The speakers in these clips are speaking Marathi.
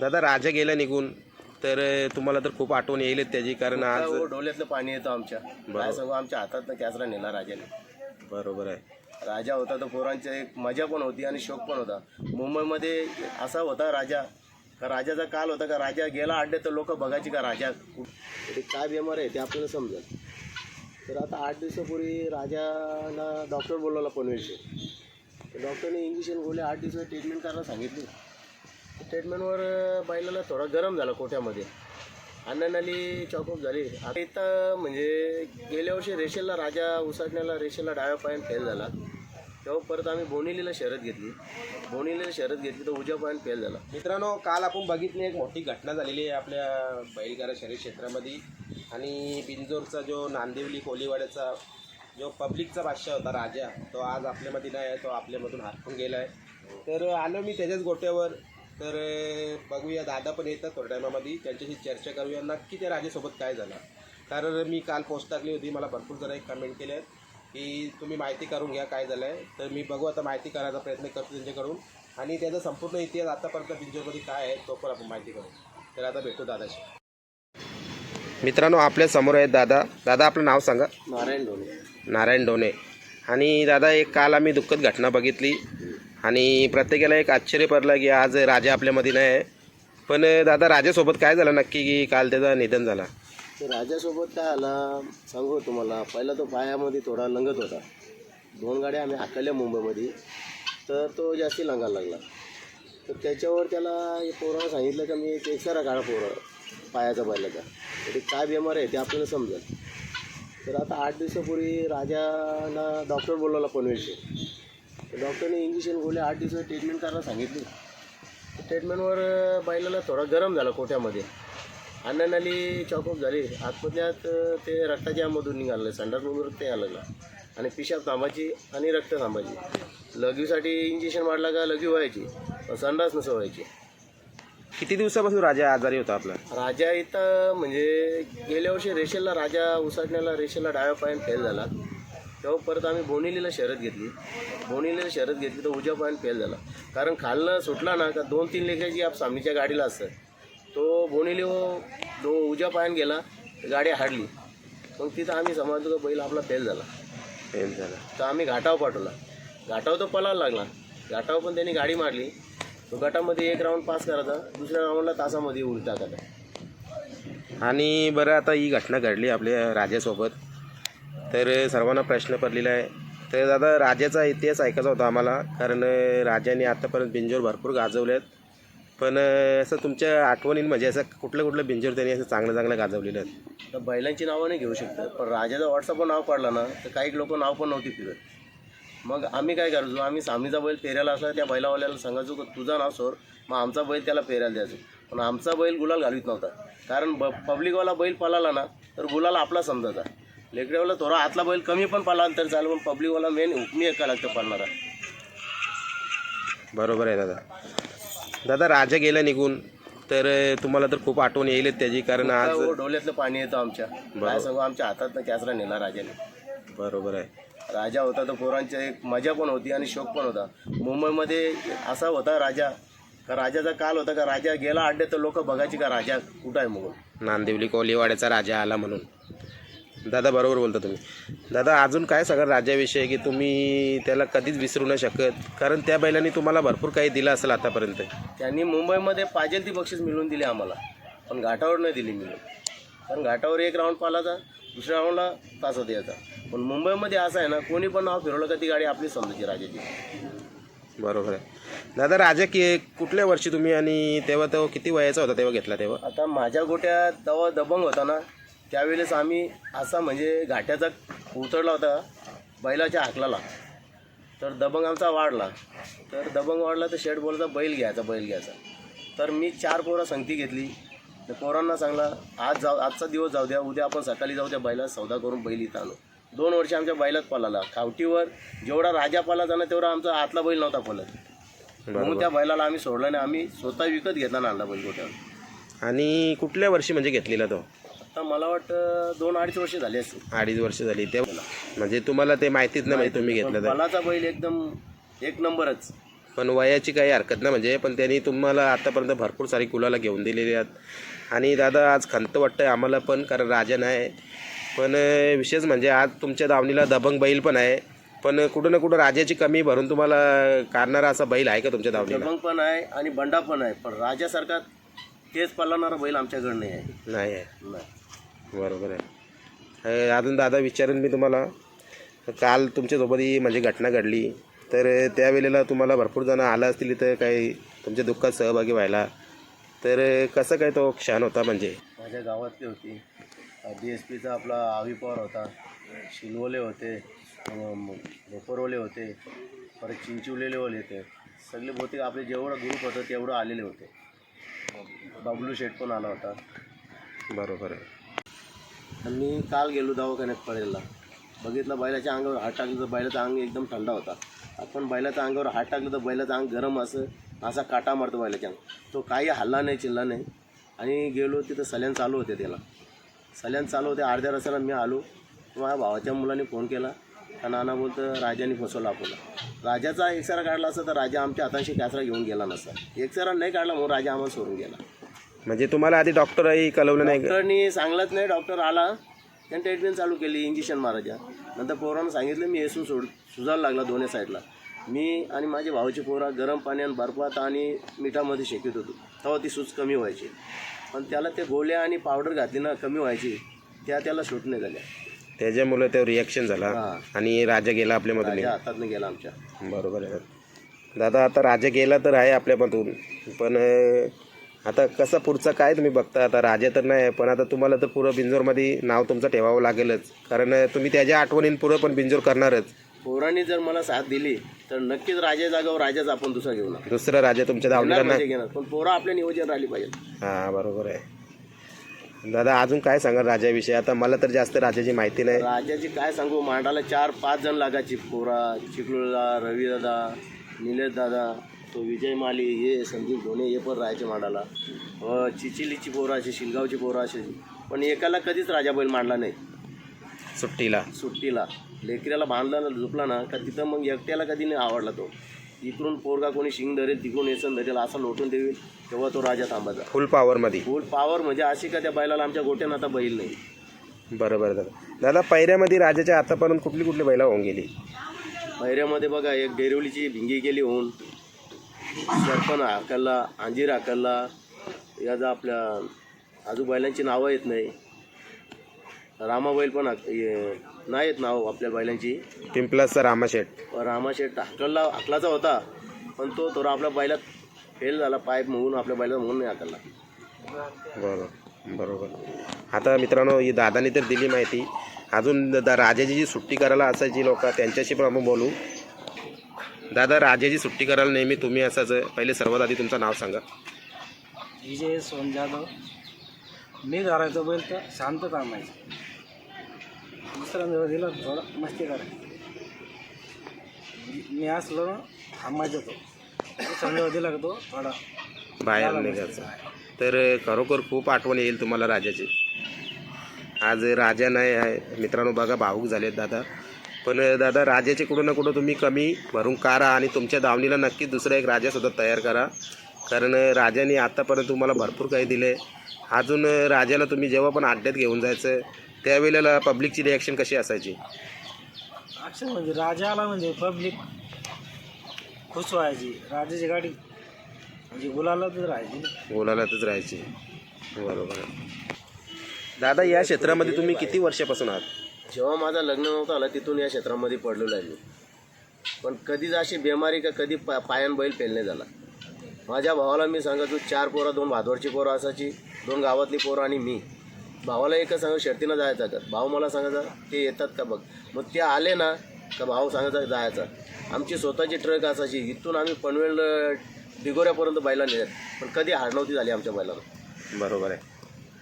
दादा राजा गेला निघून. तर तुम्हाला तर खूप आठवण येईल त्याची कारण आज हो, डोल्यातलं पाणी येतं आमच्या. काय सांगू आमच्या हातात कॅसरा नेला राजाने. बरोबर आहे. राजा होता तर पोरांची एक मजा पण होती आणि शोक पण होता. मुंबईमध्ये असा होता राजा. का राजाचा काल होता का राजा गेला अड्डे तर लोक बघायची का राजा? ते काय बेमार आहे ते आपल्याला समजेल तर आता आठ दिवसापूर्वी राजाला डॉक्टर बोलवला पनवेलचे डॉक्टरने इंजेक्शन गोळी आठ दिवसात ट्रीटमेंट करायला सांगितली. ट्रीटमेंटवर बैलाला थोडा गरम झाला कोट्यामध्ये. अन्ननाली चॉकअप झाली. आता इथं म्हणजे गेल्या वर्षी रेशेलला राजा उसाटण्याला रेशेलला डाव्या पायान फेल झाला. तेव्हा परत आम्ही बोनिलीला शरद घेतली. बोनिलीला शरद घेतली तर उजव्या पायान फेल झाला. मित्रांनो काल आपण बघितली एक मोठी घटना झालेली आहे आपल्या बैलगारा शरीर क्षेत्रामध्ये. आणि बिंजोरचा जो नांदिवली कोलीवाड्याचा जो पब्लिकचा बादशाह होता राजा तो आज आपल्यामध्ये नाही आहे तो आपल्यामधून हरपून गेला आहे तर आलो मी त्याच्याच गोट्यावर. तर बघूया दादा पण येतात थोड्या टायमामध्ये. त्यांच्याशी चर्चा करूया. नक्की त्या राजासोबत काय झालं. कारण मी काल पोस्ट टाकली होती. मला भरपूर जण एक कमेंट केले आहेत की तुम्ही माहिती करून घ्या काय झालं आहे तर मी बघू आता माहिती करायचा प्रयत्न करतो त्यांच्याकडून. आणि त्याचा संपूर्ण इतिहास आतापर्यंत बिंजोरमध्ये काय आहे तो पण आपण माहिती करू. तर आता भेटू दादाशी. मित्रांनो आपल्यासमोर आहेत दादा. दादा आपलं नाव सांगा. नारायण धोनी नारायण डोने आणि दादा एक काल आम्ही दुःखद घटना बघितली. आणि प्रत्येकाला एक आश्चर्य पडलं की आज राजा आपल्यामध्ये नाही आहे. पण दादा राजासोबत काय झालं नक्की की काल त्याचं निधन झाला? तर राजासोबत काय आला सांगू तुम्हाला? पहिला तो पायामध्ये थोडा लंगत होता. दोन गाड्या आम्ही हाकल्या मुंबईमध्ये. तर तो जास्ती लंगायला लागला. तर त्याच्यावर त्याला पोरं सांगितलं का मी एक एक्सरा काढा पोरं पायाचा बैलाचा. तर ते काय बेमार आहे ते आपल्याला समजेल. तर आता आठ दिवसापूर्वी राजाला डॉक्टर बोलवला पनवेलचे डॉक्टरने इंजेक्शन गोळी आठ दिवसात ट्रीटमेंट करायला सांगितली. ट्रीटमेंटवर बैलाला थोडा गरम झाला कोठ्यामध्ये अन्ननाली चॉकअप झाली. आतमधल्यात ते रक्ताच्या मधून निघालं. संडासमधून रक्त यायला लागलं. आणि पिशाब थांबायची आणि रक्त थांबायची. लघवीसाठी इंजेक्शन मारला का लघवी व्हायची. पण संडास नसं व्हायची. किती दिवसापासून राजा आजारी होता आपला? राजा इथं म्हणजे गेल्या वर्षी रेशेलला राजा उसाटण्याला रेशेलला डाव्या पायान फेल झाला. तेव्हा परत आम्ही बोनिलीला शरद घेतली. बोनिलीला शरद घेतली तर उजव्या पायान फेल झाला. कारण खालनं सुटला ना का दोन तीन लेखाची आप सामनीच्या गाडीला असतं. तो बोनिली दो उजव्या पायान गेला तर गाडी हाडली मग तिथं आम्ही समजलो का बैल आपला फेल झाला. फेल झाला. तर आम्ही घाटावर पाठवला. घाटावर तो पळायला लागला. घाटावर पण त्यांनी गाडी मारली. तो गटामध्ये एक राऊंड पास करायचा. दुसऱ्या राऊंडला तासामध्ये उलटा टाकायचा आणि बरं आता ही घटना घडली आपल्या राजासोबत. तर सर्वांना प्रश्न पडलेला आहे. तर दादा राजाचा इतिहास ऐकायचा होता आम्हाला कारण राजाने आतापर्यंत बिंजोर भरपूर गाजवले आहेत पण असं तुमच्या आठवणीन म्हणजे असं कुठलं कुठलं बिंजोर त्यांनी असं चांगलं चांगलं गाजवलेलं आहेत? तर बैलांची नावं नाही घेऊ शकतात पण राजाचा व्हॉट्सअपवर नाव पडला ना तर काही लोक नाव पण नव्हती फिरत. मग आम्ही काय करायचो? आम्ही सामीचा बैल पेरायला असा त्या बैलावाल्याला सांगायचो की तुझा नाव सोर मग आमचा बैल त्याला पेरायला द्यायचो. पण आमचा बैल गुलाल घालवीत नव्हता. कारण ब पब्लिकवाला बैल पळाला ना तर गुलाल आपला समजायचा. लेकड्यावाला थोडा आतला बैल कमी पण पळाला तर चालेल पण पब्लिकवाला मेन हुकमी एका लागतं पळणारा बरोबर आहे दादा. दादा राजा गेला निघून तर तुम्हाला तर खूप आठवण येईल त्याची कारण आज हो, डोल्यातलं पाणी येतं आमच्या. काय सांगू आमच्या हातात कॅसरा नेला राजाने. बरोबर आहे. राजा होता तर पोरांची एक मजा पण होती आणि शोक पण होता. मुंबईमध्ये असा होता राजा का राजाचा काल होता का राजा गेला अड्डे तर लोक बघायची का राजा कुठं आहे म्हणून? नांदिवली कोलीवाड्याचा राजा आला म्हणून. दादा बरोबर बोलता तुम्ही. दादा अजून काय सांगा राजाविषयी की तुम्ही त्याला कधीच विसरू नाही शकत? कारण त्या बैलांनी तुम्हाला भरपूर काही दिलं असेल आतापर्यंत. त्यांनी मुंबईमध्ये पाहिजे ती बक्षीस मिळवून दिली आम्हाला. पण घाटावर नाही दिली मिळून कारण घाटावर एक राऊंड पालाचा दुसऱ्या राऊंडला तास यायचा पण मुंबईमध्ये असं आहे ना कोणी पण नाव फिरवलं का ती गाडी आपली समजायची राजाची. बरोबर आहे. दादा राजा की कुठल्या वर्षी तुम्ही आणि तेव्हा तो किती वयाचा होता तेव्हा घेतला तेव्हा? आता माझ्या गोट्यात तेव्हा दबंग होता ना त्यावेळेस आम्ही असा म्हणजे घाट्याचा उतरला होता बैलाच्या हाकलाला तर दबंग आमचा वाढला. तर दबंग वाढला तर शेड बोलचा बैल घ्यायचा बैल घ्यायचा. तर मी चार पोरं संगती घेतली. तर पोरांना सांगला आज जाऊ आजचा दिवस जाऊ द्या उद्या आपण सकाळी जाऊ त्या बैला सौदा करून बैल इथं आणू. दोन वर्ष आमच्या बैलात पळाला. खावटीवर जेवढा राजा पळायचा ना तेवढा आमचा आतला बैल नव्हता पळत. म्हणून त्या बैलाला आम्ही सोडला नाही आम्ही स्वतः विकत घेतला ना आणला बैल गोट्यावर. आणि कुठल्या वर्षी म्हणजे घेतलेला तो? आता मला वाटतं दोन अडीच वर्ष झाली असतील अडीच वर्ष झाली. तेव्हा म्हणजे तुम्हाला ते माहितीच नाही म्हणजे तुम्ही घेतलं तर. बलाचा बैल एकदम एक नंबरच. पण वयाची काही हरकत नाही म्हणजे पण त्यांनी तुम्हाला आतापर्यंत भरपूर सारी गुलाला घेऊन दिलेली आहेत. आणि दादा आज खंत वाटतं आम्हाला पण कारण राजा नाही पण विशेष म्हणजे आज तुमच्या दावणीला दबंग बैल पण आहे. पण कुठं ना कुठं राजाची कमी भरून तुम्हाला काढणारा असा बैल आहे का तुमच्या दावणीला? दबंग पण आहे आणि बंडा पण आहे. पण राजासारखा तेच पळवणारा बैल आमच्याकडे नाही आहे. नाही आहे. नाही. बरोबर आहे. अजून दादा विचारेन मी तुम्हाला. काल तुमच्यासोबत ही म्हणजे घटना घडली. तर त्यावेळेला तुम्हाला भरपूर जण आला असतील इथं काही तुमच्या दुःखात सहभागी व्हायला. तर कसं काय तो क्षण होता म्हणजे? माझ्या गावातली होती. डी एस पीचा आपला आवी पवार होता. शिलवले होते. भोपरवले होते. परत चिंचिवलेले वाले होते. सगळे बहुतेक आपले जेवढं ग्रुप होतं तेवढं आलेले होते. बबलू शेठ पण आला होता. बरोबर आहे. आणि मी काल गेलो दवाखान्यात पळेला बघितलं बैलाच्या अंगावर हात टाकलं तर बैलाचा अंग एकदम थंड होता. आपण बैलाच्या अंगावर हात टाकलं तर बैलाचं अंग गरम असं असा काटा मारतो बैलाच्या अंग तो काही हल्ला नाही चिल्ला नाही. आणि गेलो तिथं सल्यान चालू होते त्याला. सल्यान चालू होते अर्ध्या रस्त्याला मी आलो. माझ्या भावाच्या मुलाने फोन केला. का नाना बोलतं राजाने फसवलं आपल्याला. राजाचा एकसारा काढला असता तर राजा आमच्या हाताशी कॅसरा घेऊन गेला नसता. एकसारा नाही काढला म्हणून राजा आम्हाला सोडून गेला. म्हणजे तुम्हाला आधी डॉक्टरही कळवलं नाही का? डॉक्टरनी सांगलंच नाही डॉक्टर आला त्याने ट्रीटमेंट चालू केली इंजेक्शन मारायच्या. नंतर पोरानं सांगितलं मी येसून सोड सुजायला लागला दोन्ही साईडला. मी आणि माझे भाऊची पोरा गरम पाण्यात बर्फात आणि मिठामध्ये शेकत होतो. तेव्हा ती सूज कमी व्हायची. पण त्याला ते गोळ्या आणि पावडर घातली ना कमी व्हायची त्या त्याला शूट नाही झाल्या. त्याच्यामुळे तो रिॲक्शन झाला. हां. आणि राजा गेला आपल्यामधून राजा हातातनं गेला आमच्या. बरोबर आहे. दादा आता राजा गेला तर आहे आपल्यामधून पण अं, आता कसं पुढचं काय तुम्ही बघता? आता राजा तर नाही पण आता तुम्हाला तर पुरं बिंजोरमध्ये नाव तुमचं ठेवावं लागेलच. कारण तुम्ही त्याच्या आठवणीन पुरं पण बिंजोर करणारच. पोरांनी जर मला साथ दिली तर नक्कीच राजा जागावर राजाच आपण दुसरा घेऊन दुसरं राजा तुमच्या नाही म्हणजे घेणार. पण पोरं आपल्या नियोजन राहिली पाहिजे. हां बरोबर आहे. दादा अजून काय सांगाल राजाविषयी? आता मला तर जास्त राजाची माहिती नाही. राजाची काय सांगू? मांडाला चार पाच जण लागायची. पोरा चिखलूला रवी दादा निलेश दादा तो विजय माली हे संदीप धोणे हे पण राहायचे मांडाला. चिचिलीची पोरं अशी शिलगावची पोरं अशी. पण एकाला कधीच राजा बैल मांडला नाही. सुट्टीला. सुट्टीला. लेकऱ्याला बांधला ना झोपला ना का तिथं मग एकट्याला कधी नाही आवडला तो. इकडून पोरगा कोणी शिंग धरेल तिकडून येसन धरेल असं लोटून देईल तेव्हा तो राजा थांबायचा. फुल पॉवरमध्ये फुल पॉवर म्हणजे अशी का त्या बैलाला आमच्या गोट्यानं आता बैल नाही. बरोबर दादा. दादा पैऱ्यामध्ये राजाच्या आतापर्यंत कुठली कुठली बैला होऊन गेली? पहिऱ्यामध्ये बघा एक डेरिवलीची भिंगी गेली होऊन सरपण हाकलला अंजीर हाकलला याचा आपल्या आजूबाईलांची नावं येत नाही रामाबाईल पण हाक- ये- नाही येत नाव आपल्या बैलांची पिंपलासचा रामाशेठ. रामाशेठ हाकलला हाकलाचा होता पण तो थोडा आपल्या बैलात फेल झाला पाईप म्हणून आपल्या बैलात म्हणून नाही हाकलला बरोबर बरोबर. आता मित्रांनो ही दादाने तर दिली माहिती. अजून दा राजाची जी सुट्टी करायला असायची लोक त्यांच्याशी पण आपण बोलू. दादा राजाची सुट्टी करायला नेहमी तुम्ही असाच पहिले सर्वात आधी तुमचं नाव सांगा. विजय सोन जाधव. मी धरायचो बैल तर शांत थांबायचं दुसऱ्यांदा दिला थोडा मस्ती करायची मी असलो थांबायचो तो. दुसऱ्यांदा दिला का तो थोडा बाहेर निघायचं. तर खरोखर खूप आठवण येईल तुम्हाला राजाची. आज राजा नाही आहे. मित्रांनो बघा भाऊक झालेत दादा. पण दादा राजाचे कुठं ना कुठं तुम्ही कमी भरून काढा आणि तुमच्या दावणीला नक्कीच दुसरा एक राजासुद्धा तयार करा. कारण राजाने आत्तापर्यंत तुम्हाला भरपूर काही दिले. अजून राजाला तुम्ही जेव्हा पण अड्ड्यात घेऊन जायचं त्यावेळेला पब्लिकची रिॲक्शन कशी असायची? अक्षर म्हणजे राजाला म्हणजे पब्लिक खुश व्हायची. राजाची गाडी म्हणजे गुलालाच राहायची. बोलायलाच राहायची. बरोबर. दादा या क्षेत्रामध्ये तुम्ही किती वर्षापासून आहात? जेव्हा माझं लग्न नव्हतं आलं तिथून या क्षेत्रामध्ये पडलेलो आहे मी. पण कधीच अशी बेमारी का कधी पा पायान बैल नाही झाला. माझ्या भावाला मी सांगतो चार पोरं दोन भादवरची पोरं असायची दोन गावातली पोरं आणि मी. भावाला एकच सांगत शर्तीनं जायचं का? भाऊ मला सांगायचा ते येतात का बघ. मग ते आले ना का भाऊ सांगायचा जायचा. आमची स्वतःची ट्रक असायची इथून आम्ही पनवेल डिगोऱ्यापर्यंत बैला नेल्यात. पण कधी हार नव्हती झाली आमच्या बैलाला बरोबर आहे.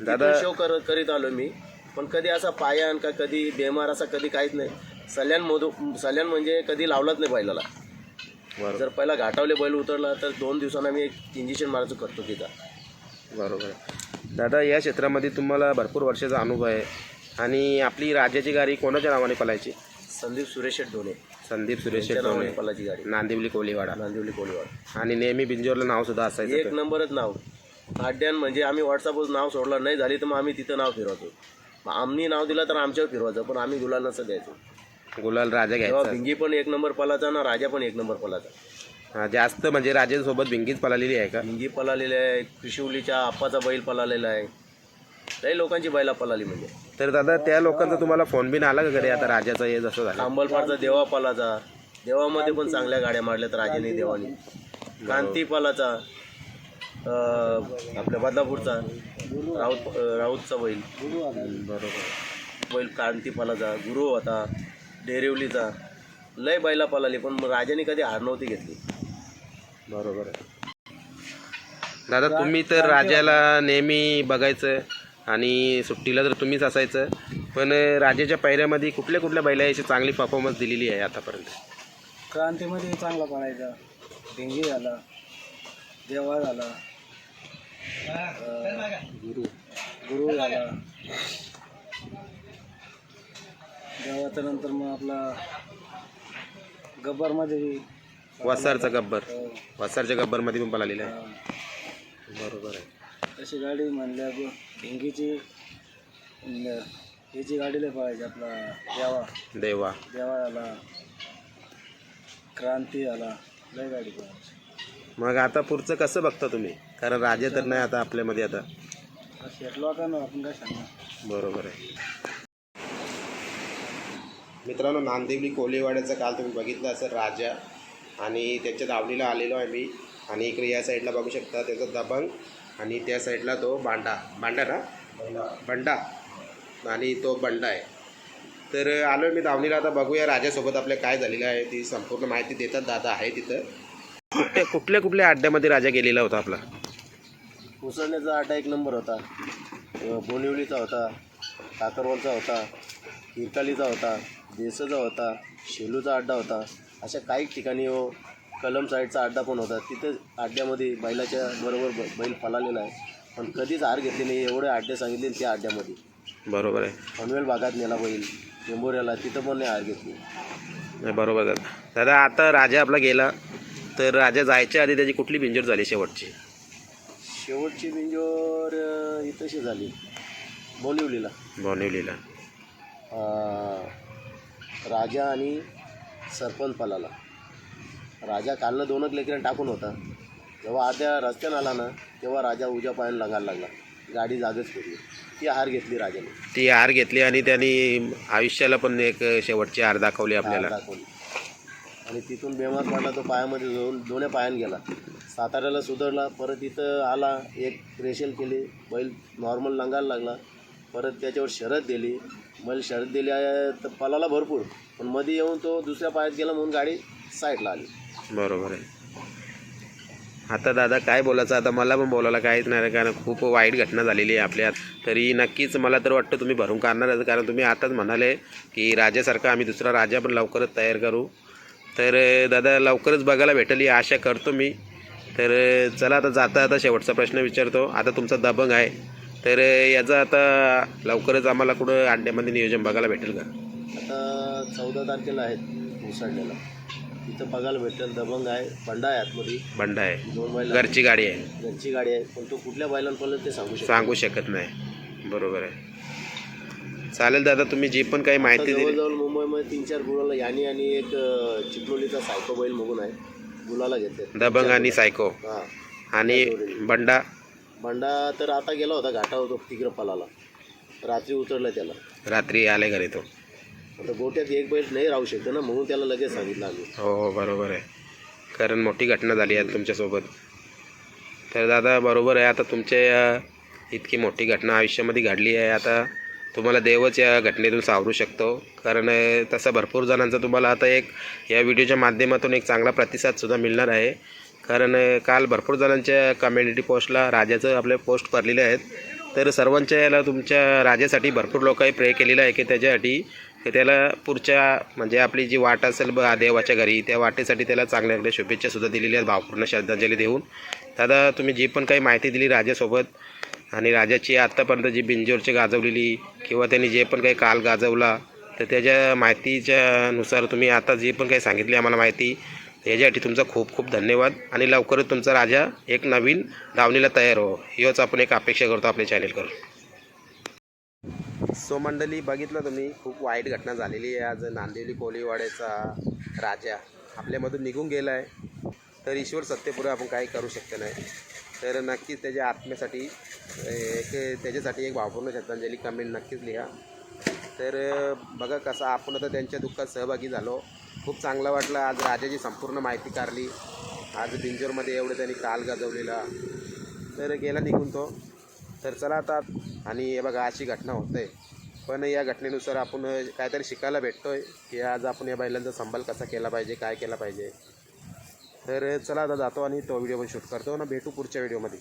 दादा दादा शो कर करीत आलो मी. पण कधी असा पायान का कधी बेमार असा कधी काहीच नाही. सल्यान मोदू सल्यान म्हणजे कधी लावलाच नाही बैलाला. बरोबर. जर पहिला घाटावले बैल उतरला तर दोन दिवसांना मी एक इंजेक्शन मारायचं करतो तिथं. बरोबर. आहे दादा या क्षेत्रामध्ये तुम्हाला भरपूर वर्षाचा अनुभव आहे. आणि आपली राजाची गाडी कोणाच्या नावाने पलायची? संदीप सुरेश शेठ धोणे संदीप सुरेश त्यांच्या नावाने पलाची गाडी. नांदिवली कोलीवाडा नांदिवली कोळीवाड. आणि नेहमी बिंजोरला नाव सुद्धा असायचं एक. नंबरच नाव. अड्ड्यान म्हणजे आम्ही व्हॉट्सअपवर नाव सोडलं नाही झाली तर मग आम्ही तिथं नाव फिरवतो. आम्ही नाव दिलं तर आमच्यावर फिरवायचं पण आम्ही गुलाल नसं द्यायचो. गुलाल राजा तेव्हा घ्यायचा. भिंगी पण एक नंबर पलाचा ना राजा पण एक नंबर पलाचा. हा, जास्त म्हणजे राजांसोबत भिंगीच पळालेली आहे का? भिंगी पलालेली आहे त्रिशुलीच्या आप्पाचा बैल पलालेला आहे. लई लोकांची बैला पलाली म्हणजे. तर दादा त्या लोकांचा तुम्हाला फोन बिन आला का घरी? आता राजाचा हे जसं झालं. अंबलपाडचा देवा पलाचा. देवामध्ये पण चांगल्या गाड्या मारल्यात राजाने देवानी. क्रांती पलाचा अं, आपल्या बदलापूरचा. राऊत राऊतचा बैल. बरोबर. बैल क्रांती पलाचा गुरु होता डेरिवलीचा लय बैला पलाली पण मग राजाने कधी हार नव्हती घेतली. बरोबर आहे. दादा तुम्ही तर राजाला नेहमी बघायचं आणि सुट्टीला तर तुम्हीच असायचं. पण राजाच्या पायऱ्यामध्ये कुठल्या कुठल्या बैलाची चांगली परफॉर्मन्स दिलेली आहे आतापर्यंत? क्रांतीमध्ये चांगला पडायचा भिंगी झाला. देवा झाला. गुरु गुरु झाला देवाच्या नंतर मग आपला गब्बरमध्ये वसारचा गब्बर. अं, वसारच्या गब्बरमध्ये पण पळालेला आहे. बरोबर आहे. तशी गाडी म्हणल्या भिंगीची न- ह्याची गाडी लय पळायची आपला देवा. देवा. देवा झाला क्रांती झाला लय गाडी पळायची. मग आता पुढचं कसं बघता तुम्ही? कारण राजा तर नाही आता आपल्यामध्ये आता. बरोबर आहे. मित्रांनो नांदिवली कोलेवाड्याचं काल तुम्ही बघितलं असेल राजा आणि त्याच्या दावणीला आलेलो आहे मी. आणि इकडे या साईडला बघू शकता त्याचा दबंग आणि त्या साईडला तो बांडा. बांडा ना? बंडा. आणि तो बंडा आहे. तर आलो मी दावणीला आता बघूया राजासोबत आपल्या काय झालेलं आहे. ती संपूर्ण माहिती देतात. दादा आहे तिथं. कुठल्या कुठल्या कुठल्या अड्ड्यामध्ये राजा गेलेला होता आपला? उसळण्याचा आटा एक नंबर होता. बोनिवलीचा होता काकरवलचा होता हिरकालीचा होता देसाचा होता शेलूचा अड्डा होता. अशा काही ठिकाणी हो कलम साईडचा अड्डा पण होता. तिथं अड्ड्यामध्ये बैलाच्या बरोबर ब- बैल पळालेला आहे. पण कधीच हार घेतली नाही एवढे अड्डे सांगितले त्या अड्ड्यामध्ये. बरोबर आहे. पनवेल भागात नेला बैल टेंबोऱ्याला तिथं पण नाही हार घेतली. नाही बरोबर दादा दादा आता राजा आपला गेला तर राजा जायच्या आधी त्याची कुठली बिंजोर झाली शेवटची? शेवटची बिंजोर इथंशी झाली. बोनिवलीला अं, राजा आणि सरपंच पलाला राजा कालनं दोनच लेकरं टाकून होता. जेव्हा आद्या रस्त्यानं आला ना तेव्हा राजा उज्या पायानं लागायला लागला. गाडी जागच फिरली ती हार घेतली राजाने. ती हार घेतली आणि त्यांनी आयुष्याला पण एक शेवटची हार दाखवली आपल्याला. दाखवली. आणि तिथून बेमार पडला तो पायामध्ये जाऊन दोन्ही पायाने गेला. साताऱ्याला सुधारला परत इथं आला एक रेशल केली बैल नॉर्मल लंगायला लागला. परत त्याच्यावर शरद दिली. बैल शरद दिली तर पलाला भरपूर. पण मध्ये येऊन तो दुसऱ्या पायात गेला म्हणून गाडी साईडला आली. बरोबर आहे. आता दादा काय बोलायचं? आता मला पण बोलायला काहीच नाही कारण खूप वाईट घटना झालेली आहे आपल्यात. तरी नक्कीच मला तर वाटतं तुम्ही भरून काढणार कारण तुम्ही आताच म्हणाले की राजासारखा आम्ही दुसरा राजा पण लवकरच तयार करू. तर दादा लवकरच बघायला भेटेल ही आशा करतो मी. तर चला आता जाता आता शेवटचा प्रश्न विचारतो. आता तुमचा दबंग आहे. तर याचं आता लवकरच आम्हाला कुठं अड्ड्यामध्ये नियोजन बघायला भेटेल का? आता चौदा तारखेला आहेत मुसाडल्याला तिथं बघायला भेटेल दबंग आहे. बंडा आहे आतमध्ये. बंडा आहे. दोन बैल घरची गाडी आहे. घरची गाडी आहे. पण तो कुठल्या बैलांपर्यंत ते सांगू शकतो सांगू शकत नाही. बरोबर आहे. चालेल दादा तुम्ही जी पण काही माहिती दिली जवळजवळ मुंबईमध्ये तीन चार गुलाला यानी आणि एक अ, चिपळुलीचा सायको बैल बघून आहे. गुलाला घेते दबंग आणि सायको. हा. आणि बंडा? बंडा तर आता गेला होता घाटा होतो तिकडं पलाला रात्री उतरलं त्याला. रात्री आले घरी तो. आता गोट्यात एक बैल नाही राहू शकतो ना म्हणून त्याला लगेच सांगितलं आम्ही. हो हो बरोबर आहे. कारण मोठी घटना झाली आहे तुमच्यासोबत. तर दादा बरोबर आहे. आता तुमच्या इतकी मोठी घटना आयुष्यामध्ये घडली आहे. आता तुम्हाला देवच या घटनेतून सावरू शकतो. कारण तसं तसा भरपूर जणांचा तुम्हाला आता एक या व्हिडिओच्या माध्यमातून एक चांगला प्रतिसादसुद्धा मिळणार आहे. कारण काल भरपूर जणांच्या कम्युनिटी पोस्टला राजाचं आपले पोस्ट भरलेले आहेत. तर सर्वांच्या याला तुमच्या राजासाठी भरपूर लोकांनी प्रे केलेलं आहे की त्याच्यासाठी की त्याला पुढच्या म्हणजे आपली जी वाट असेल ब देवाच्या घरी त्या वाटेसाठी त्याला चांगल्या चांगल्या शुभेच्छासुद्धा दिलेल्या आहेत. भावपूर्ण श्रद्धांजली देऊन. दादा तुम्ही जी पण काही माहिती दिली राजासोबत आणि राजाची आत्तापर्यंत जी बिंजोरची गाजवलेली किंवा त्यांनी जे पण काही काल गाजवला तर त्याच्या माहितीच्या नुसार तुम्ही आता जे पण काही सांगितली आम्हाला माहिती याच्यासाठी तुमचा खूप खूप धन्यवाद. आणि लवकरच तुमचा राजा एक नवीन धावणीला तयार हो. हीच आपण एक अपेक्षा करतो आपल्या चॅनेलकडून सो मंडळी बघितलं तुम्ही खूप वाईट घटना झालेली आहे. आज नांदिवली कोलीवाड्याचा राजा आपल्यामधून निघून गेला आहे तर ईश्वर सत्यपुढे आपण काही करू शकतो नाही. तर नक्कीच त्याच्या आत्म्यासाठी एक त्याच्यासाठी एक भावपूर्ण श्रद्धांजली कमेंट नक्कीच लिहा. तर बघा कसं आपण आता त्यांच्या दुःखात सहभागी झालो. खूप चांगलं वाटलं. आज राजाची संपूर्ण माहिती काढली. आज बिंजोरमध्ये एवढं त्यांनी काल गाजवलेला. तर गेला निघून तो. तर चला आता आणि हे बघा अशी घटना होते. पण या घटनेनुसार आपण काहीतरी शिकायला भेटतो आहे की आज आपण या बैलांचा संभाल कसा केला पाहिजे काय केला पाहिजे. तर चला आता जातो आणि तो व्हिडिओ पण शूट करतो. ना भेटू पुढच्या व्हिडिओमध्ये.